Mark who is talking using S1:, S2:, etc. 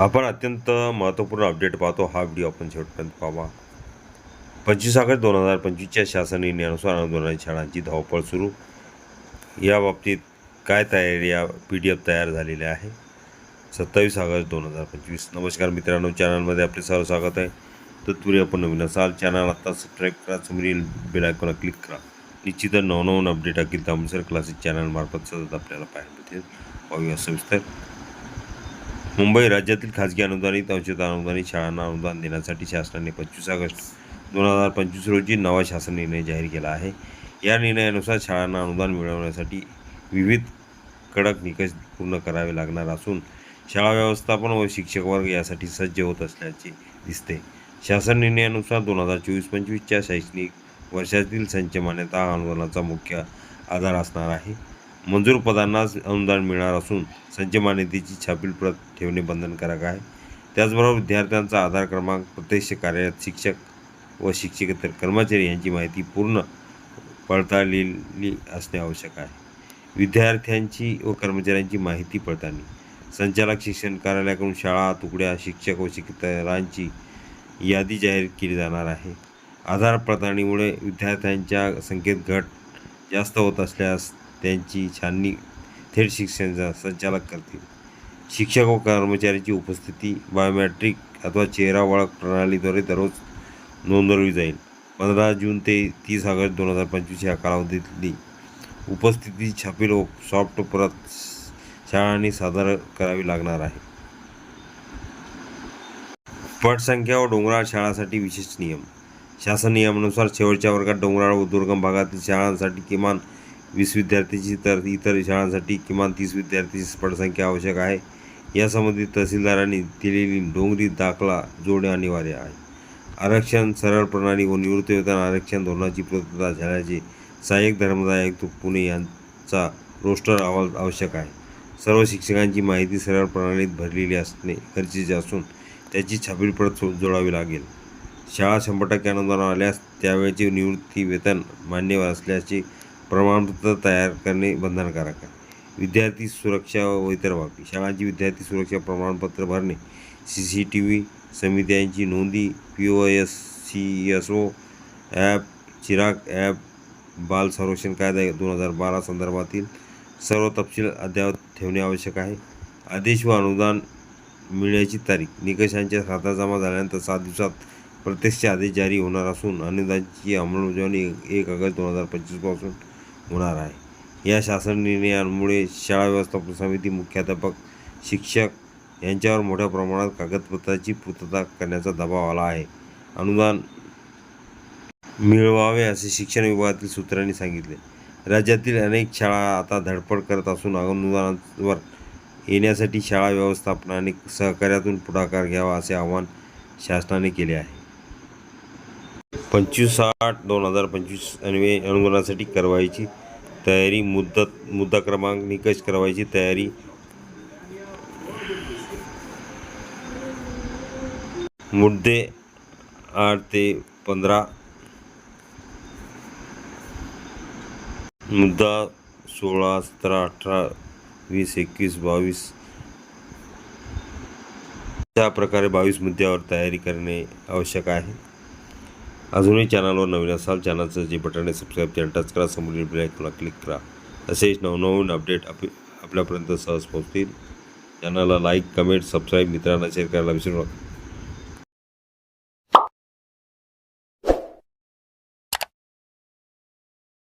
S1: आपण अत्यंत महत्त्वपूर्ण अपडेट पाहतो. हा व्हिडिओ आपण शेवटपर्यंत पाहावा पंचवीस ऑगस्ट दोन हजार पंचवीसच्या शासन निर्णयानुसार अनुदानित शाळांची धावपळ सुरू. या बाबतीत काय तयारी या पी डी एफ तयार झालेले आहे? सत्तावीस ऑगस्ट दोन हजार पंचवीस. नमस्कार मित्रांनो चॅनलमध्ये आपले सर्व स्वागत आहे. तत्पूर्वी आपण नवीन असाल चॅनल आत्ता सबस्क्राईब करा. समोरील बेल क्लिक करा. निश्चित नवनवन अपडेट अखिल तामसर क्लासेस चॅनलमार्फत सतत आपल्याला पाहायला मिळतील. पाहूया सविस्तर. मुंबई राज्यातील खाजगी अनुदानित अंशतः अनुदानित शाळांना अनुदान देण्यासाठी शासनाने पंचवीस ऑगस्ट दोन हजार पंचवीस रोजी नवा शासन निर्णय जाहीर केला आहे. या निर्णयानुसार शाळांना अनुदान मिळवण्यासाठी विविध कडक निकष पूर्ण करावे लागणार असून शाळा व्यवस्थापन व शिक्षक वर्ग यासाठी सज्ज होत असल्याचे दिसते. शासन निर्णयानुसार दोन हजार चोवीस पंचवीसच्या शैक्षणिक वर्षातील संच मान्यता हा अनुदानाचा मुख्य आधार असणार आहे. मंजूर पदांनाच अनुदान मिळणार असून संच मान्यतेची छापील प्रत ठेवणे बंधनकारक आहे. त्याचबरोबर विद्यार्थ्यांचा आधार क्रमांक प्रत्यक्ष कार्यरत शिक्षक व शिक्षकेतर कर्मचारी यांची माहिती पूर्ण पडताळलेली असणे आवश्यक आहे. विद्यार्थ्यांची व कर्मचाऱ्यांची माहिती पडताळणी. संचालक शिक्षण कार्यालयाकडून शाळा तुकड्या शिक्षक व शिक्षितरांची यादी जाहीर केली जाणार आहे. आधार पडताळणीमुळे विद्यार्थ्यांच्या संख्येत घट जास्त होत असल्यास त्यांची छाननी थेट शिक्षणाचा संचालक करतील. शिक्षक व कर्मचाऱ्याची उपस्थिती बायोमॅट्रिक अथवा चेहरा ओळख प्रणालीद्वारे दररोज नोंदवली जाईल. पंधरा जून ते तीस ऑगस्ट दोन हजार पंचवीस या कालावधीतली उपस्थिती छापील व सॉफ्ट परत शाळांनी सादर करावी लागणार आहे. पटसंख्या व डोंगराळ शाळांसाठी विशेष नियम. शासन नियमानुसार शेवटच्या वर्गात डोंगराळ व दुर्गम भागातील शाळांसाठी किमान वीस विद्यार्थ्यांची तर इतर शाळांसाठी किमान तीस विद्यार्थ्यांची पटसंख्या आवश्यक आहे. यासंबंधी तहसीलदारांनी दिलेली डोंगरी दाखला जोडणे अनिवार्य आहे. आरक्षण सरळ प्रणाली व निवृत्तीवेतन आरक्षण धोरणाची पूर्तता झाल्याचे सहाय्यक धर्मदाय आयुक्त पुणे यांचा रोस्टर अहवाल आवश्यक आहे. सर्व शिक्षकांची माहिती सरळ प्रणालीत भरलेली असणे गरजेचे असून त्याची छापील प्रत जोडावी लागेल. शाळा शंभर टक्के अनुदान आल्यास त्यावेळचे निवृत्ती वेतन मान्यवर असल्याचे प्रमाणपत्र तयार करणे बंधनकारक आहे. विद्यार्थी सुरक्षा व इतर बाबी. शाळांची विद्यार्थी सुरक्षा प्रमाणपत्र भरणे सी सी टी व्ही समित्यांची नोंदी P O S C S O app Chirag app बाल संरक्षण कायदा दोन हजार बारा संदर्भातील सर्व तपशील अद्ययावत ठेवणे आवश्यक आहे. आदेश व अनुदान मिळण्याची तारीख. निकषांच्या खाता जमा झाल्यानंतर सात दिवसात प्रत्यक्ष आदेश जारी होणार असून अनुदानाची अंमलबजावणी एक ऑगस्ट दोन हजार पंचवीसपासून होणार आहे. या शासन निर्णयांमुळे शाळा व्यवस्थापन समिती मुख्याध्यापक शिक्षक यांच्यावर मोठ्या प्रमाणात कागदपत्राची पूर्तता करण्याचा दबाव आला आहे. अनुदान मिळवावे असे शिक्षण विभागातील सूत्रांनी सांगितले. राज्यातील अनेक शाळा आता धडपड करत असून अनुदानावर येण्यासाठी शाळा व्यवस्थापनाने सहकार्यातून पुढाकार घ्यावा असे आवाहन शासनाने केले आहे. पंचवीस आठ दोन हजार पंचवीस अन्वये अनुदानासाठी करवायची तयारी मुद्दत मुद्दा क्रमांक निकष करवायची तयारी. मुद्दे आठ ते पंधरा. मुद्दा सोळा सतरा अठरा वीस एकवीस बावीस. त्या प्रकारे बावीस मुद्द्यावर तयारी करणे आवश्यक आहे. अजूनही चॅनलवर नवीन असाल चॅनलचं जे बटन आहे सबस्क्राईब करा टच करा समोरील बेल क्लिक करा. असेच नवनवीन अपडेट आप आपल्यापर्यंत सहज पोहोचतील. चॅनलला लाईक कमेंट सबस्क्राईब मित्रांना शेअर करायला विसरू नका.